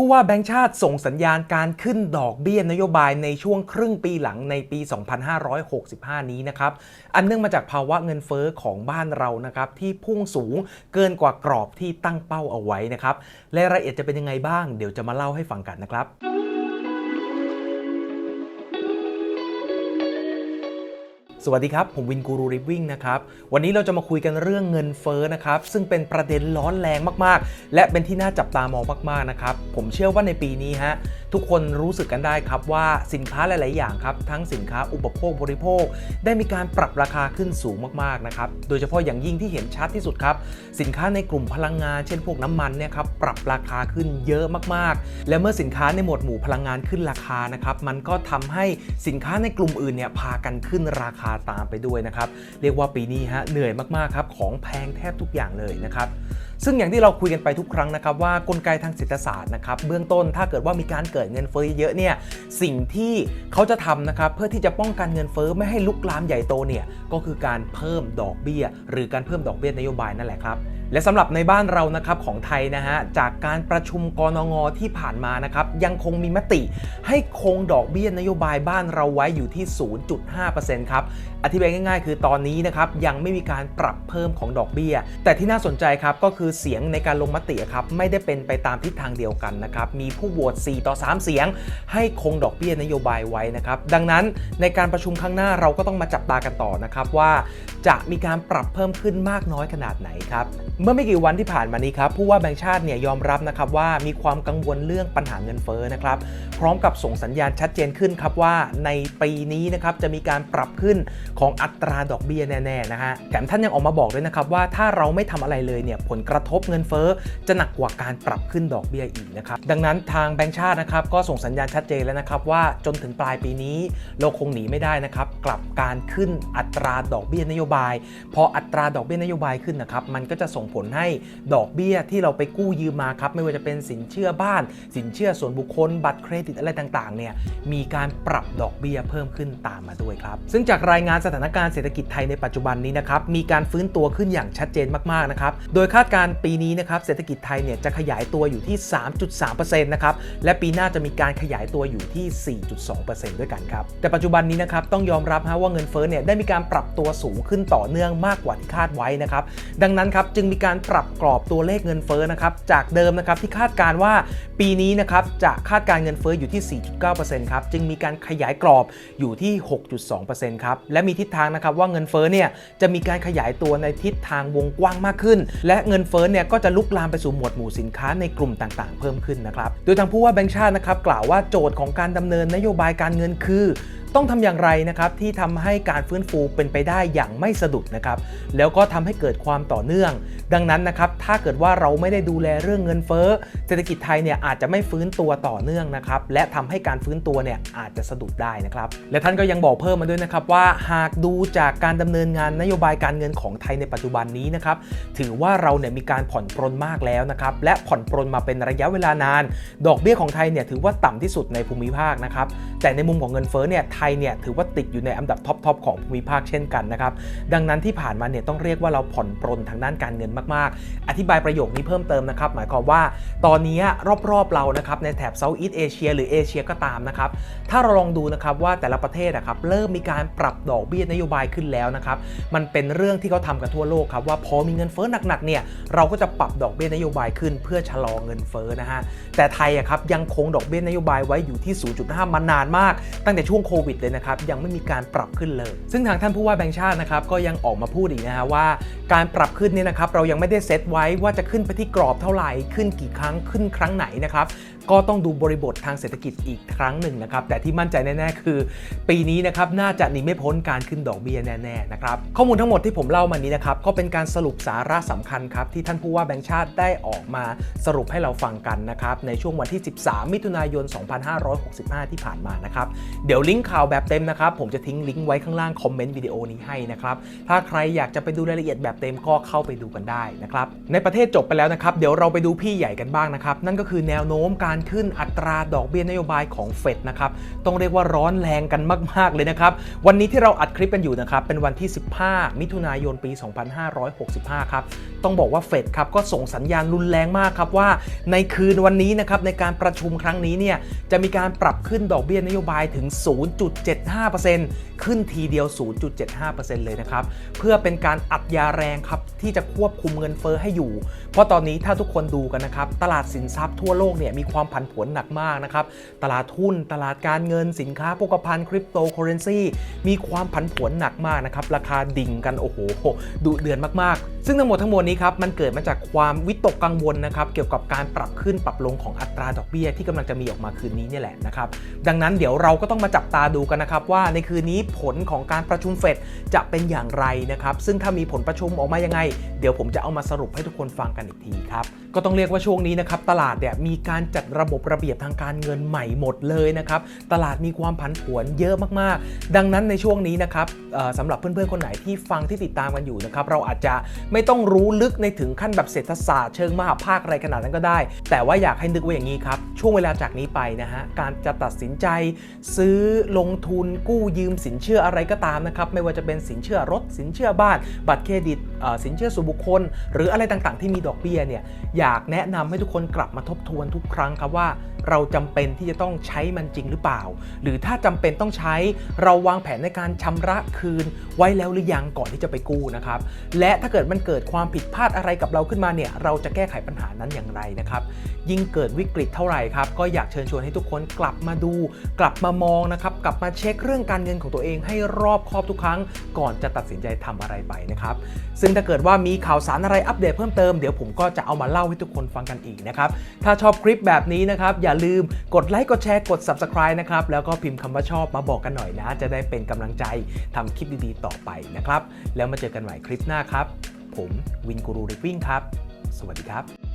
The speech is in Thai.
ผู้ว่าแบงค์ชาติส่งสัญญาณการขึ้นดอกเบี้ยนโยบายในช่วงครึ่งปีหลังในปี 2565 นี้นะครับ อันเนื่องมาจากภาวะเงินเฟ้อของบ้านเรานะครับที่พุ่งสูงเกินกว่ากรอบที่ตั้งเป้าเอาไว้นะครับ และรายละเอียดจะเป็นยังไงบ้าง เดี๋ยวจะมาเล่าให้ฟังกันนะครับ สวัสดีครับ ผมวินกูรูริบวิ่งนะครับ วันนี้เราจะมาคุยกันเรื่องเงินเฟ้อนะครับ ซึ่งเป็นประเด็นร้อนแรงมากๆ และเป็นที่น่าจับตามองมากๆนะครับ ผมเชื่อว่าในปีนี้ฮะทุกคนรู้สึกกันได้ครับว่าสินค้าหลาย ๆ อย่างครับ ทั้งสินค้าอุปโภคบริโภค ได้มีการปรับราคาขึ้นสูงมาก ๆ นะครับ โดยเฉพาะอย่างยิ่งที่เห็นชัดที่สุดครับ สินค้าในกลุ่มพลังงาน เช่นพวกน้ำมันเนี่ยครับปรับราคาขึ้นเยอะมาก ๆ และเมื่อสินค้าในหมวดหมู่พลังงานขึ้นราคานะครับมันก็ทำให้สินค้าในกลุ่มอื่นเนี่ยพากันขึ้นราคาตามไปด้วยนะครับเรียกว่าปีนี้ฮะเหนื่อยมากๆครับของแพงแทบทุกอย่างเลยนะครับซึ่งอย่างที่เราคุยกันไปทุกครั้งนะครับว่ากลไกทางเศรษฐศาสตร์นะครับเบื้องต้นถ้าเกิดว่ามีการเกิดเงินเฟ้อเยอะเนี่ยสิ่งที่เขาจะทำนะครับเพื่อที่จะป้องกันเงินเฟ้อไม่ให้ลุกลามใหญ่โตเนี่ยก็คือการเพิ่มดอกเบี้ย หรือการเพิ่มดอกเบี้ยนโยบายนั่นแหละครับ และสำหรับในบ้านเรานะครับของไทยนะฮะจากการประชุมกรงงที่ผ่านมานะครับยังคงมีมติให้คงดอกเบี้ยนโยบายบ้านเราไว้อยู่ที่ 0.5%ครับอธิบายง่าย ๆ คือตอนนี้นะครับยังไม่มีการปรับเพิ่มของดอกเบี้ย แต่ที่น่าสนใจครับก็คือเสียงในการลงมติครับไม่ได้เป็นไปตามทิศทางเดียวกันนะครับมีผู้โหวต4ต่อ 3 เสียง ให้คงดอกเบี้ยนโยบายไว้นะครับดังนั้นในการประชุมครั้งหน้าเราก็ต้องมาจับตากันต่อนะครับว่าจะมีการปรับเพิ่มขึ้นมากน้อยขนาดไหนครับเมื่อไม่กี่วันที่ผ่านมานี้ครับผู้ว่าแบงค์ชาติเนี่ยยอมรับนะครับว่ามีความกังวลเรื่องปัญหาเงินเฟ้อนะครับพร้อมกับส่งสัญญาณชัดเจนขึ้นครับว่าในปีนี้นะครับจะมีการปรับขึ้นของอัตราดอกเบี้ยแน่ๆนะฮะแถมท่านยังออกมาบอกด้วยนะครับว่าถ้าเราไม่ทำอะไรเลยเนี่ยผลกระทบเงินเฟ้อจะหนักกว่าการปรับขึ้นดอกเบี้ยอีกนะครับดังนั้นทางแบงค์ชาตินะครับก็ส่งสัญญาณชัดเจนแล้วนะครับว่าจนถึงปลายปีนี้เราคงหนีไม่ได้นะครับกลับการขึ้นอัตราดอกเบี้ยนโยบาย พออัตราดอกเบี้ยนโยบายขึ้นนะครับมันก็จะส่งผลให้ดอกเบี้ยที่เราไปกู้ยืมมาครับไม่ว่าจะเป็นสินเชื่อบ้าน สินเชื่อส่วนบุคคล บัตรเครดิตอะไรต่างๆเนี่ยมีการปรับดอกเบี้ยเพิ่มขึ้นตามมาด้วยครับซึ่งจากรายงานสถานการณ์เศรษฐกิจไทยในปัจจุบันนี้นะครับมีการฟื้นตัวขึ้นอย่างชัดเจนมากๆนะครับโดยคาดการณ์ปีนี้นะครับเศรษฐกิจไทยเนี่ยจะขยายตัวอยู่ที่ 3.3%นะครับและปีหน้าจะมีการขยายตัวอยู่ที่ 4.2%ด้วยกันครับแต่ปัจจุบันนี้นะครับต้องยอมรับฮะว่าเงินเฟ้อเนี่ยได้มีการปรับตัวสูงขึ้นต่อเนื่องมากกว่าที่คาดไว้นะครับดังนั้นครับจึงมีการปรับกรอบตัวเลขเงินเฟ้อนะครับจากเดิมนะครับที่คาดการว่าปีนี้นะครับจะคาดการเงินเฟ้ออยู่ที่ 4.9%ครับจึงมีการขยายกรอบอยู่ที่ 6.2%ครับและมีทิศทางนะครับว่าเงินเฟ้อเนี่ยจะมีการขยายตัวในทิศทางวงกว้างมากขึ้น และเงินเฟ้อเนี่ยก็จะลุกลามไปสู่หมวดหมู่สินค้าในกลุ่มต่างๆ เพิ่มขึ้นนะครับโดยทางผู้ว่าแบงค์ชาตินะครับกล่าวว่าโจทย์ของการดำเนินนโยบายการเงินคือ ต้องทำอย่างไรนะครับที่ทำให้การฟื้นฟูเป็นไปได้อย่างไม่สะดุดนะครับแล้วก็ทำให้เกิดความต่อเนื่อง ดังนั้นนะครับถ้าเกิดว่าเราไม่ได้ดูแลเรื่องเงินเฟ้อเศรษฐกิจไทยเนี่ยอาจจะไม่ฟื้นตัวต่อเนื่องนะครับและทำให้การฟื้นตัวเนี่ยอาจจะสะดุดได้นะครับและท่านก็ยังบอกเพิ่มมาด้วยนะครับว่าหากดูจากการดำเนินงานนโยบายการเงินของไทยในปัจจุบันนี้นะครับถือว่าเราเนี่ยมีการผ่อนปรนมากแล้วนะครับและผ่อนปรนมาเป็นระยะเวลานาน ดอกเบี้ยของไทยเนี่ยถือว่าต่ำที่สุดในภูมิภาคนะครับแต่ในมุมของเงินเฟ้อเนี่ยไทยเนี่ยถือว่าติดอยู่ในอันดับท็อปๆของภูมิภาคเช่นกันนะครับ ดังนั้นที่ผ่านมาเนี่ยต้องเรียกว่าเราผ่อนปรนทางด้านการเงินมากๆ อธิบายประโยคนี้เพิ่มเติมนะครับ หมายความว่าตอนนี้รอบๆเรานะครับในแถบเซาท์อีสเอเชียหรือเอเชียก็ตามนะครับ ถ้าเราลองดูนะครับว่าแต่ละประเทศนะครับเริ่มมีการปรับดอกเบี้ยนโยบายขึ้นแล้วนะครับ มันเป็นเรื่องที่เขาทำกันทั่วโลกครับว่าพอมีเงินเฟ้อหนักๆเนี่ยเราก็จะปรับดอกเบี้ยนโยบายขึ้น เพื่อชะลอเงินเฟ้อนะฮะแต่ไทยอะครับยังคงดอกเบี้ยนโยบายไว้อยู่ที่ 0.5 มานานมาก ตั้งแต่ช่วงโควิดเลยนะครับยังไม่มีการปรับขึ้นเลย ซึ่งทางท่านผู้ว่าแบงค์ชาตินะครับก็ยังออกมาพูดอีกนะฮะว่าการปรับขึ้นเนี่ยนะครับเรายังไม่ได้เซตไว้ว่าจะขึ้นไปที่กรอบเท่าไหร่ขึ้นกี่ครั้งขึ้นครั้งไหนนะครับ ก็ต้องดูบริบททางเศรษฐกิจอีกครั้งหนึ่งนะครับ แต่ที่มั่นใจแน่ๆ คือ ปีนี้นะครับน่าจะหนีไม่พ้นการขึ้นดอกเบี้ยแน่ๆนะครับข้อมูลทั้งหมดที่ผมเล่ามานี้นะครับก็เป็นการสรุปสาระสำคัญครับที่ท่านผู้ว่าแบงค์ชาติได้ออกมาสรุปให้เราฟังกันนะครับในช่วงวันที่ 13 มิถุนายน 2565 ที่ผ่านมานะครับเดี๋ยวลิงก์ข่าวแบบเต็มนะครับผมจะทิ้งลิงก์ไว้ข้างล่างคอมเมนต์วิดีโอนี้ให้นะครับถ้าใครอยากจะไปดูรายละเอียดแบบเต็มก็เข้าไปดูกันได้นะครับในประเทศจบไปแล้วนะครับเดี๋ยวเราไปดูพี่ใหญ่กันบ้างนะครับนั่นก็คือแนวโน้มการการขึ้นอัตราดอกเบี้ยนโยบายของเฟดนะครับต้องเรียกว่าร้อนแรงกันมาก ๆ เลยนะครับ วันนี้ที่เราอัดคลิปกันอยู่นะครับเป็นวันที่ 15 มิถุนายนปี 2565 ครับ ต้องบอกว่าเฟดครับก็ส่งสัญญาณรุนแรงมากครับว่า ในคืนวันนี้นะครับในการประชุมครั้งนี้เนี่ยจะมีการปรับขึ้นดอกเบี้ยนโยบายถึง 0.75%ขึ้นทีเดียว 0.75%เลยนะครับเพื่อเป็นการอัดยาแรงครับที่จะควบคุมเงินเฟ้อให้อยู่ เพราะตอนนี้ถ้าทุกคนดูกันนะครับตลาดสินทรัพย์ทั่วโลกเนี่ยมีความผันผวนหนักมากนะครับ ตลาดหุ้น ตลาดการเงินสินค้าโภคภัณฑ์คริปโตเคอเรนซีมีความผันผวนหนักมากนะครับ ราคาดิ่งกัน โอ้โหดุเดือนมากๆ ซึ่งทั้งหมดทั้งมวลนี้ครับ มันเกิดมาจากความวิตกกังวลนะครับเกี่ยวกับการปรับขึ้นปรับลงของอัตราดอกเบี้ยที่กำลังจะมีออกมาคืนนี้นี่แหละนะครับดังนั้นเดี๋ยวเราก็ต้องมาจับตาดูกันนะครับว่าในคืนนี้ผลของการประชุมเฟดจะเป็นอย่างไรนะครับซึ่งถ้ามีผลประชุมออกมายังไง เดี๋ยวผมจะเอามาสรุปให้ทุกคนฟังกันอีกทีครับก็ต้องเรียกว่าช่วงนี้นะครับตลาดเนี่ยมีการจัดระบบระเบียบทางการเงินใหม่หมดเลยนะครับ ตลาดมีความผันผวนเยอะมากๆ ดังนั้นในช่วงนี้นะครับสำหรับเพื่อนๆคนไหนที่ฟังที่ติดตามกันอยู่นะครับเราอาจจะไม่ต้องรู้ลึกในถึงขั้นแบบเศรษฐศาสตร์เชิงมหาภาคอะไรขนาดนั้นก็ได้ แต่ว่าอยากให้นึกไว้อย่างนี้ครับ ช่วงเวลาจากนี้ไปนะฮะการจะตัดสินใจ ซื้อลงทุนกู้ยืมสินเชื่ออะไรก็ตามนะครับไม่ว่าจะเป็นสินเชื่อรถสินเชื่อบ้าน บัตรเครดิตสินเชื่อส่วนบุคคล หรืออะไรต่างๆ ที่มีดอกเบี้ยเนี่ยอยากแนะนำให้ทุกคนกลับมาทบทวนทุกครั้งครับว่าเราจำเป็นที่จะต้องใช้มันจริงหรือเปล่า หรือถ้าจำเป็นต้องใช้เราวางแผนในการชำระคืนไว้แล้วหรือยังก่อนที่จะไปกู้นะครับ และถ้าเกิดมันเกิดความผิดพลาดอะไรกับเราขึ้นมาเนี่ย เราจะแก้ไขปัญหานั้นอย่างไรนะครับ ยิ่งเกิดวิกฤตเท่าไหร่ครับ ก็อยากเชิญชวนให้ทุกคนกลับมาดู กลับมามองนะครับ กลับมาเช็คเรื่องการเงินของตัวเองให้รอบคอบทุกครั้ง ก่อนจะตัดสินใจทำอะไรไปนะครับ ซึ่งถ้าเกิดว่ามีข่าวสารอะไรอัปเดตเพิ่มเติมเดี๋ยวผมก็จะเอามาเล่าให้ทุกคนฟังกันอีกนะครับ ถ้าชอบคลิปแบบนี้นะครับ อย่าลืมกดไลค์กดแชร์กด Subscribe นะครับ แล้วก็พิมพ์คำว่าชอบมาบอกกันหน่อยนะ จะได้เป็นกำลังใจทำคลิปดีๆ ต่อไปนะครับ แล้วมาเจอกันใหม่คลิปหน้าครับ ผมวินกูรูริวิ่งครับ สวัสดีครับ